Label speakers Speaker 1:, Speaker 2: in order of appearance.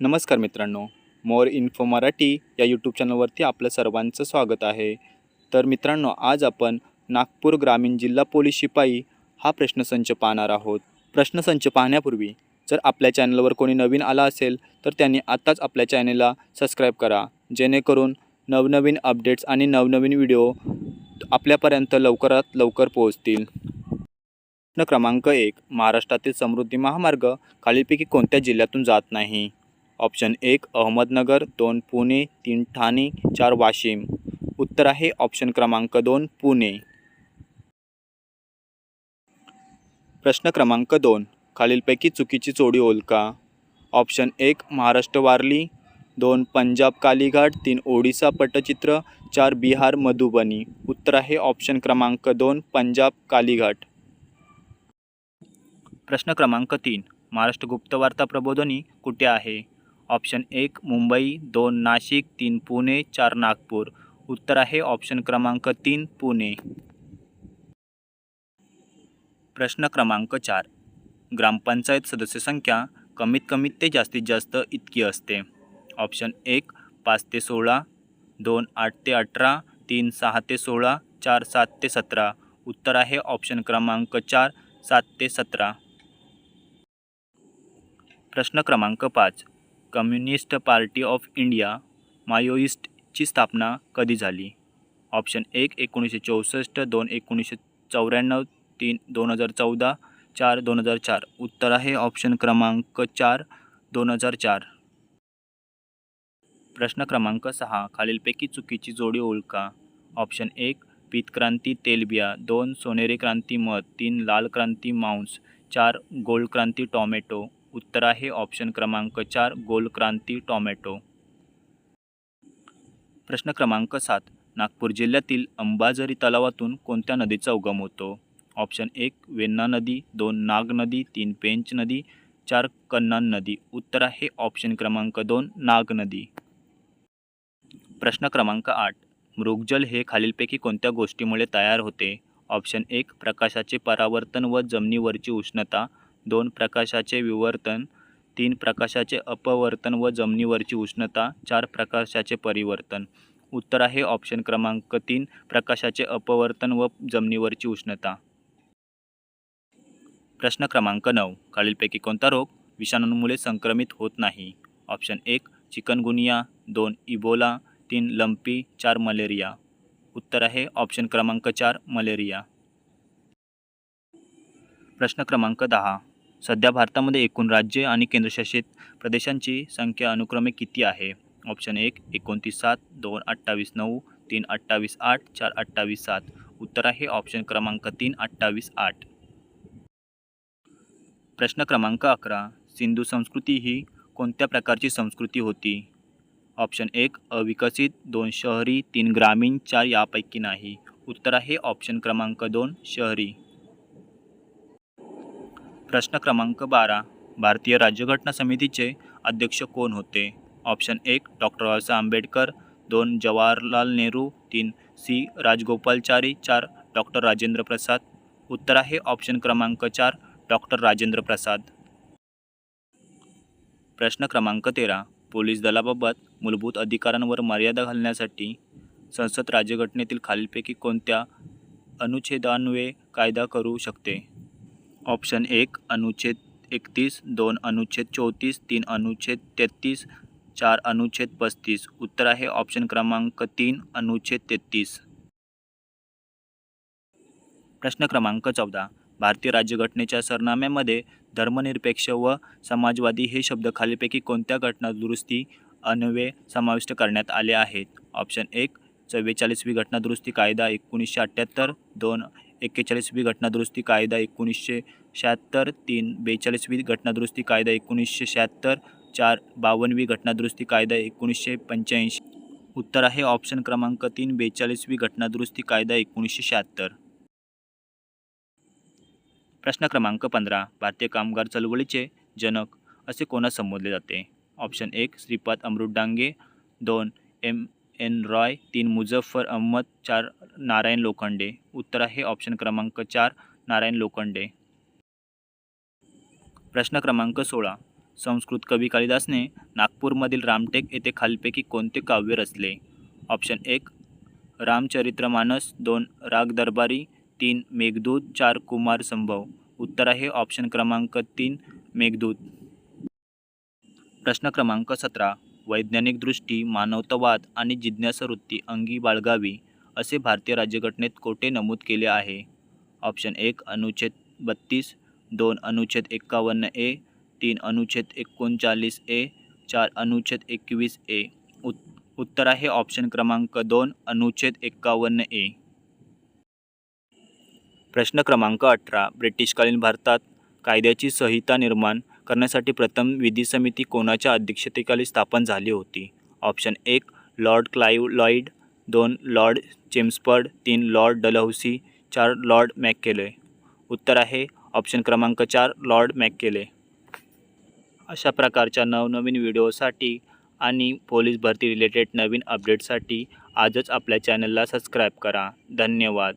Speaker 1: नमस्कार मित्रांनो मोर इन्फो मराठी या यूट्यूब चॅनलवरती आपलं सर्वांचं स्वागत आहे. तर मित्रांनो आज आपण नागपूर ग्रामीण जिल्हा पोलीस शिपाई हा प्रश्नसंच पाहणार आहोत. प्रश्नसंच पाहण्यापूर्वी जर आपल्या चॅनलवर कोणी नवीन आला असेल तर त्यांनी आत्ताच आपल्या चॅनलला सबस्क्राईब करा. जेणेकरून नवनवीन अपडेट्स आणि नवनवीन व्हिडिओ आपल्यापर्यंत लवकरात लवकर पोहोचतील. प्रश्न क्रमांक एक महाराष्ट्रातील समृद्धी महामार्ग खालीलपैकी कोणत्या जिल्ह्यातून जात नाही? ऑप्शन एक अहमदनगर दोन पुणे तीन ठाणे चार वाशिम. उत्तर आहे ऑप्शन क्रमांक दोन पुणे. प्रश्न क्रमांक दोन खालीलपैकी चुकीची जोडी ओलका ऑप्शन एक महाराष्ट्र वारली दोन पंजाब कालीघाट तीन ओडिसा पटचित्र चार बिहार मधुबनी. उत्तर आहे ऑप्शन क्रमांक दोन पंजाब कालीघाट. प्रश्न क्रमांक तीन महाराष्ट्र गुप्तवार्ता प्रबोधनी कुठे आहे? ऑप्शन एक मुंबई दोन नाशिक तीन पुणे चार नागपूर. उत्तर आहे ऑप्शन क्रमांक तीन पुणे. प्रश्न क्रमांक चार. ग्रामपंचायत सदस्य संख्या कमीत कमी ते जास्तीत जास्त इतकी असते. ऑप्शन एक पाच ते सोळा दोन आठ ते अठरा तीन सहा ते सोळा चार सात ते सतरा. उत्तर आहे ऑप्शन क्रमांक चार सात ते सतरा. प्रश्न क्रमांक पाच. कम्युनिस्ट पार्टी ऑफ इंडिया मायोइस्टची स्थापना कधी झाली? ऑप्शन एक एकोणीसशे चौसष्ट दोन एकोणीसशे चौऱ्याण्णव तीन दोन हजार चौदा चार दोन हजार चार. उत्तर आहे ऑप्शन क्रमांक चार दोन हजार चार. प्रश्न क्रमांक सहा खालीलपैकी चुकीची जोडी ओळखा. ऑप्शन एक पीतक्रांती तेलबिया दोन सोनेरी क्रांती मध तीन लाल क्रांती मांस चार गोल्ड क्रांती टॉमॅटो. उत्तर आहे ऑप्शन क्रमांक चार गोलक्रांती टॉमॅटो. प्रश्न क्रमांक सात नागपूर जिल्ह्यातील अंबाझरी तलावातून कोणत्या नदीचा उगम होतो? ऑप्शन एक वेन्ना नदी दोन नाग नदी तीन पेंच नदी चार कन्नान नदी. उत्तर आहे ऑप्शन क्रमांक दोन नाग नदी. प्रश्न क्रमांक आठ मृगजल हे खालीलपैकी कोणत्या गोष्टीमुळे तयार होते? ऑप्शन एक प्रकाशाचे परावर्तन व जमिनीवरची उष्णता. दोन प्रकाशाचे विवर्तन तीन प्रकाशाचे अपवर्तन व जमिनीवरची उष्णता चार प्रकाशाचे परिवर्तन. उत्तर आहे ऑप्शन क्रमांक तीन प्रकाशाचे अपवर्तन व जमिनीवरची उष्णता. प्रश्न क्रमांक नऊ खालीलपैकी कोणता रोग विषाणूंमुळे संक्रमित होत नाही? ऑप्शन एक चिकनगुनिया दोन इबोला तीन लंपी चार मलेरिया. उत्तर आहे ऑप्शन क्रमांक चार मलेरिया. प्रश्न क्रमांक दहा सध्या भारतामध्ये एकूण राज्य आणि केंद्रशासित प्रदेशांची संख्या अनुक्रमे किती आहे? ऑप्शन एक एकोणतीस सात दोन अठ्ठावीस नऊ तीन अठ्ठावीस आठ चार अठ्ठावीस सात. उत्तर आहे ऑप्शन क्रमांक तीन अठ्ठावीस आठ. प्रश्न क्रमांक अकरा सिंधू संस्कृती ही कोणत्या प्रकारची संस्कृती होती? ऑप्शन एक अविकसित दोन शहरी तीन ग्रामीण चार यापैकी नाही. उत्तर आहे ऑप्शन क्रमांक दोन शहरी. प्रश्न क्रमांक बारा भारतीय राज्यघटना समितीचे अध्यक्ष कोण होते? ऑप्शन एक डॉक्टर बाबासाहेब आंबेडकर दोन जवाहरलाल नेहरू तीन सी राजगोपालचारी चार डॉक्टर राजेंद्र प्रसाद. उत्तर आहे ऑप्शन क्रमांक चार डॉक्टर राजेंद्र प्रसाद. प्रश्न क्रमांक तेरा पोलीस दलाबाबत मूलभूत अधिकारांवर मर्यादा घालण्यासाठी संसद राज्यघटनेतील खालीलपैकी कोणत्या अनुच्छेदान्वये कायदा करू शकते? ऑप्शन एक अनुच्छेद एकतीस दोन अनुच्छेद चौतीस तीन अनुच्छेद तेहतीस चार अनुच्छेद पस्तीस. उत्तर आहे ऑप्शन क्रमांक तीन अनुच्छेद तेहतीस. प्रश्न क्रमांक चौदा. भारतीय राज्यघटनेच्या सरनाम्यामध्ये धर्मनिरपेक्ष व समाजवादी हे शब्द खालीपैकी कोणत्या घटना दुरुस्ती अन्वये समाविष्ट करण्यात आले आहेत? ऑप्शन एक चव्वेचाळीसवी घटनादुरुस्ती कायदा एकोणीसशे अठ्ठ्याहत्तर. दोन एक्केचाळीसवी घटनादुरुस्ती कायदा एकोणीसशे शहात्तर तीन बेचाळीसवी घटनादुरुस्ती कायदा एकोणीसशे शहात्तर चार बावन्नवी घटनादुरुस्ती कायदा एकोणीसशे पंच्याऐंशी. उत्तर आहे ऑप्शन क्रमांक तीन बेचाळीसवी घटनादुरुस्ती कायदा एकोणीसशे शहात्तर. प्रश्न क्रमांक पंधरा भारतीय कामगार चळवळीचे जनक असे कोणास संबोधले जाते? ऑप्शन एक श्रीपाद अमृत डांगे. दोन एम एन रॉय. तीन मुझफ्फर अहमद. चार नारायण लोखंडे. उत्तर आहे ऑप्शन क्रमांक चार नारायण लोखंडे. प्रश्न क्रमांक सोळा. संस्कृत कवी कालिदासने नागपूरमधील रामटेक येथे खालपैकी कोणते काव्य रचले? ऑप्शन एक रामचरित्रमानस दोन राग दरबारी तीन मेघदूत चार कुमार संभव. उत्तर आहे ऑप्शन क्रमांक तीन मेघदूत. प्रश्न क्रमांक सतरा वैज्ञानिक दृष्टी मानवतावाद आणि जिज्ञासा वृत्ती अंगी बाळगावी. असे भारतीय राज्यघटनेत कोठे नमूद केले आहे? ऑप्शन एक अनुच्छेद बत्तीस दोन अनुच्छेद एक्कावन्न ए तीन अनुच्छेद एकोणचाळीस ए चार अनुच्छेद एकवीस ए. उत् उत्तर आहे ऑप्शन क्रमांक दोन अनुच्छेद एक्कावन्न ए. प्रश्न क्रमांक अठरा ब्रिटिशकालीन भारतात कायद्याची संहिता निर्माण करण्यासाठी प्रथम विधी समिती कोणाच्या अध्यक्षतेखाली स्थापन झाली होती? ऑप्शन एक लॉर्ड क्लाईव्ह लॉईड दोन लॉर्ड चेम्सफर्ड तीन लॉर्ड डलहौसी चार लॉर्ड मॅकेले उत्तर आहे ऑप्शन क्रमांक चार लॉर्ड मॅकेले अशा प्रकारच्या नवनवीन व्हिडिओसाठी आणि पोलीस भरती रिलेटेड नवीन अपडेटसाठी आजच आपल्या चॅनलला सबस्क्राईब करा. धन्यवाद.